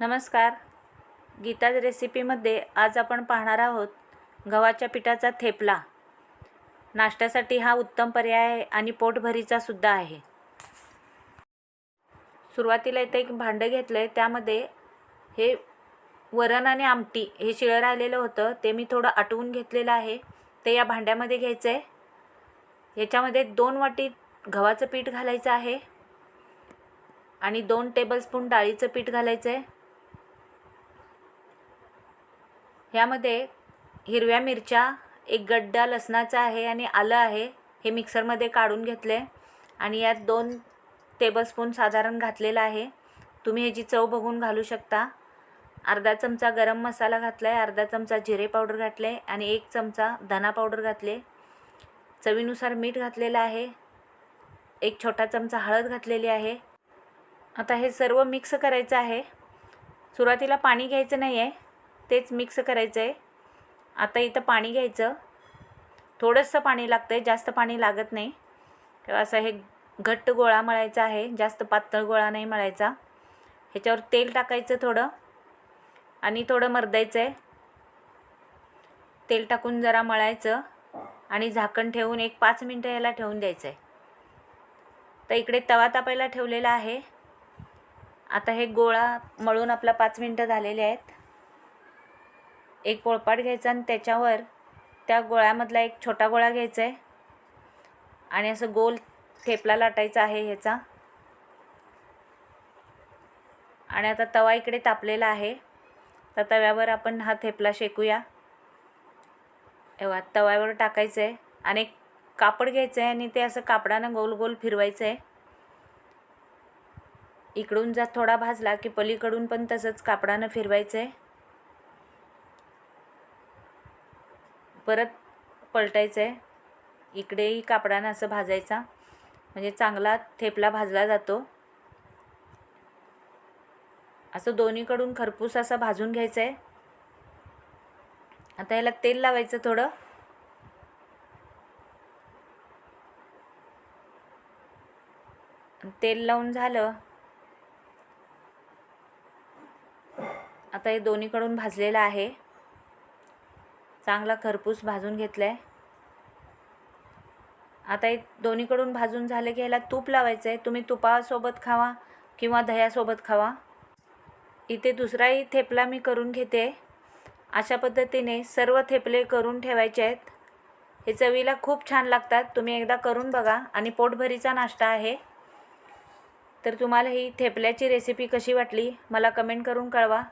नमस्कार. गीताज रेसिपीमध्ये आज आपण पाहणार आहोत गव्हाच्या पिठाचा थेपला. नाश्त्यासाठी हा उत्तम पर्याय आहे आणि पोटभरीचा सुद्धा आहे. सुरुवातीला इथे एक भांडं घेतलं आहे त्यामध्ये हे वरण आणि आमटी हे शिळं राहिलेलं होतं ते मी थोडं आटवून घेतलेलं आहे. ते या भांड्यामध्ये घ्यायचं आहे याच्यामध्ये दोन वाटी गव्हाचं पीठ घालायचं आहे आणि दोन टेबलस्पून डाळीचं पीठ घालायचं आहे ह्यामध्ये हिरव्या मिरच्या एक गड्डा लसणाचा आहे आणि आलं आहे हे मिक्सरमध्ये काढून घेतले आणि यात दोन टेबलस्पून साधारण घातलेलं आहे. तुम्ही ह्याची चव बघून घालू शकता. अर्धा चमचा गरम मसाला घातला आहे अर्धा चमचा जिरे पावडर घातले आणि एक चमचा धना पावडर घातले चवीनुसार मीठ घातलेलं आहे. एक छोटा चमचा हळद घातलेली आहे. आता हे सर्व मिक्स करायचं आहे. सुरुवातीला पाणी घ्यायचं नाही आहे तेच मिक्स करायचं आहे आता इथं पाणी घ्यायचं. थोडंसं पाणी लागतं आहे जास्त पाणी लागत नाही. तेव्हा असं हे घट्ट गोळा मळायचा आहे जास्त पातळ गोळा नाही मळायचा. ह्याच्यावर तेल टाकायचं थोडं आणि थोडं मर्दायचं आहे तेल टाकून जरा मळायचं आणि झाकण ठेवून एक पाच मिनटं याला ठेवून द्यायचं आहे तर इकडे तवा तापायला ठेवलेला आहे. आता हे गोळा मळून आपला पाच मिनटं झालेले आहेत. एक पोळपाट घ्यायचा आणि त्याच्यावर त्या गोळ्यामधला एक छोटा गोळा घ्यायचा आहे. आणि असं गोल थेपला लाटायचा आहे ह्याचा. आणि आता तवा इकडे तापलेला आहे. तर तव्यावर आपण हा थेपला शेकूया. एव्हा तव्यावर टाकायचं आहे. आणि एक कापड घ्यायचं आहे आणि ते असं कापडानं गोल गोल फिरवायचं आहे. इकडून जर थोडा भाजला की पलीकडून पण तसंच कापडानं फिरवायचं आहे. परत पलटायचं आहे. इकडेही कापडानं असं भाजायचा. म्हणजे चांगला थेपला भाजला जातो. असं दोन्हीकडून खरपूस असा भाजून घ्यायचं आहे. आता याला तेल लावायचं थोडं. तेल लावून झालं. आता हे दोन्हीकडून भाजलेलं आहे. चांगला खरपूस भाजून घेतला आहे आता एक दोन्हीकडून भाजून झालं की ह्याला तूप लावायचं आहे तुम्ही तुपासोबत खावा किंवा दह्यासोबत खावा. इथे दुसराही थेपला मी करून घेते. अशा पद्धतीने सर्व थेपले करून ठेवायचे आहेत. हे चवीला खूप छान लागतात. तुम्ही एकदा करून बघा आणि पोटभरीचा नाश्ता आहे. तर तुम्हाला ही थेपल्याची रेसिपी कशी वाटली मला कमेंट करून कळवा.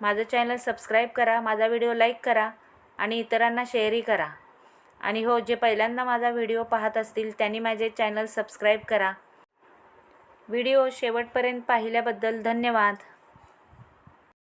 माझं चॅनल सबस्क्राईब करा माझा व्हिडिओ लाईक करा. आणि इतरांना शेअरही करा. आणि हो जे पहिल्यांदा माझा व्हिडिओ पाहत असतील त्यांनी माझे चॅनल सबस्क्राईब करा. व्हिडिओ शेवटपर्यंत पाहिल्याबद्दल धन्यवाद.